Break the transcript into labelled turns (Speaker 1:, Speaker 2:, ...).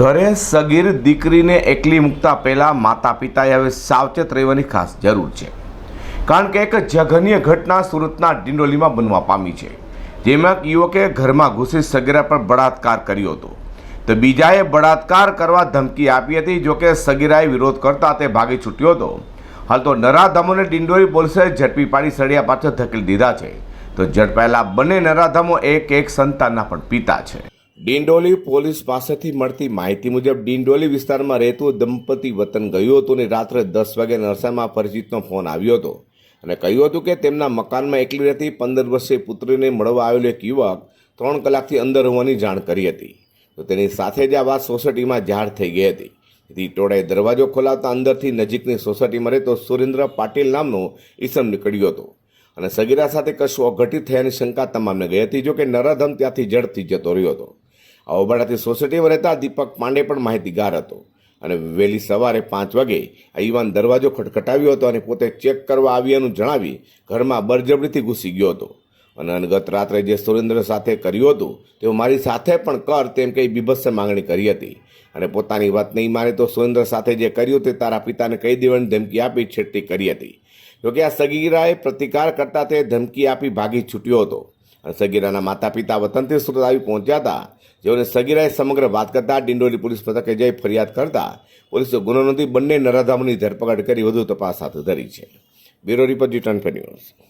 Speaker 1: ઘરે સગીર દીકરીને એકલી મૂકતા પહેલાં માતા પિતાએ હવે સાવચેત રહેવાની ખાસ જરૂર છે. કારણ કે એક જઘન્ય ઘટના સુરતના ડિંડોલીમાં બનવા પામી છે. જેમાં એક યુવકે ઘરમાં ઘૂસી સગીરા પર બળાત્કાર કર્યો હતો. તો બીજાએ બળાત્કાર કરવા ધમકી આપી હતી. જોકે સગીરાએ વિરોધ કરતા તે ભાગી છૂટ્યો હતો. હાલ તો નરાધમોને ડિંડોલી પોલીસે ઝડપી પાડી સળિયા પાછળ ધકેલી દીધા છે. તો ઝડપાયેલા બંને નરાધમો એક એક સંતાનના પણ પિતા છે. ડિંડોલી પોલીસ પાસેથી મળતી માહિતી મુજબ ડિંડોલી વિસ્તારમાં રહેતું દંપતી વતન ગયું હતું અને રાત્રે દસ વાગે નરસામાં પરિચિતનો ફોન આવ્યો હતો અને કહ્યું હતું કે તેમના મકાનમાં એકલી રહેતી પંદર વર્ષીય પુત્રીને મળવા આવેલો એક યુવક ત્રણ કલાકથી અંદર હોવાની જાણ કરી હતી. તો તેની સાથે જ આ વાત સોસાયટીમાં જાહેર થઈ ગઈ હતી. તેથી ટોળાએ દરવાજો ખોલાવતા અંદરથી નજીકની સોસાયટીમાં રહેતો સુરેન્દ્ર પાટીલ નામનો ઈસમ નીકળ્યો હતો. અને સગીરા સાથે કશું અઘટિત થયાની શંકા તમામને ગઈ હતી? જો કે નરાધમ ત્યાંથી ઝડપથી જતો રહ્યો હતો. આવબાડાથી સોસાયટીમાં રહેતા દીપક પાંડે પણ માહિતીગાર હતો. અને વહેલી સવારે પાંચ વાગે આ યુવાન દરવાજો ખટખટાવ્યો હતો અને પોતે ચેક કરવા આવ્યાનું જણાવી ઘરમાં બરજબરીથી ઘૂસી ગયો હતો. અને અનગત રાત્રે જે સુરેન્દ્ર સાથે કર્યું હતું, તેઓ મારી સાથે પણ કર તેમ કંઈ બીભત્સ માંગણી કરી હતી. અને પોતાની વાત નહીં માને તો સુરેન્દ્ર સાથે જે કર્યું તે તારા પિતાને કહી દેવાની ધમકી આપી છેટ્ટી કરી હતી. જોકે આ સગીરાએ પ્રતિકાર કરતા તે ધમકી આપી ભાગી છૂટ્યો હતો. અને સગીરાના માતા પિતા વતનથી સુરત આવી પહોંચ્યા હતા. જેઓને સગીરાએ સમગ્ર વાત કરતા ડિંડોલી પોલીસ મથકે જઈ ફરિયાદ કરતા પોલીસે ગુનો નોંધી બંને નરાધામની ધરપકડ કરી વધુ તપાસ હાથ ધરી છે. Bureau report return news.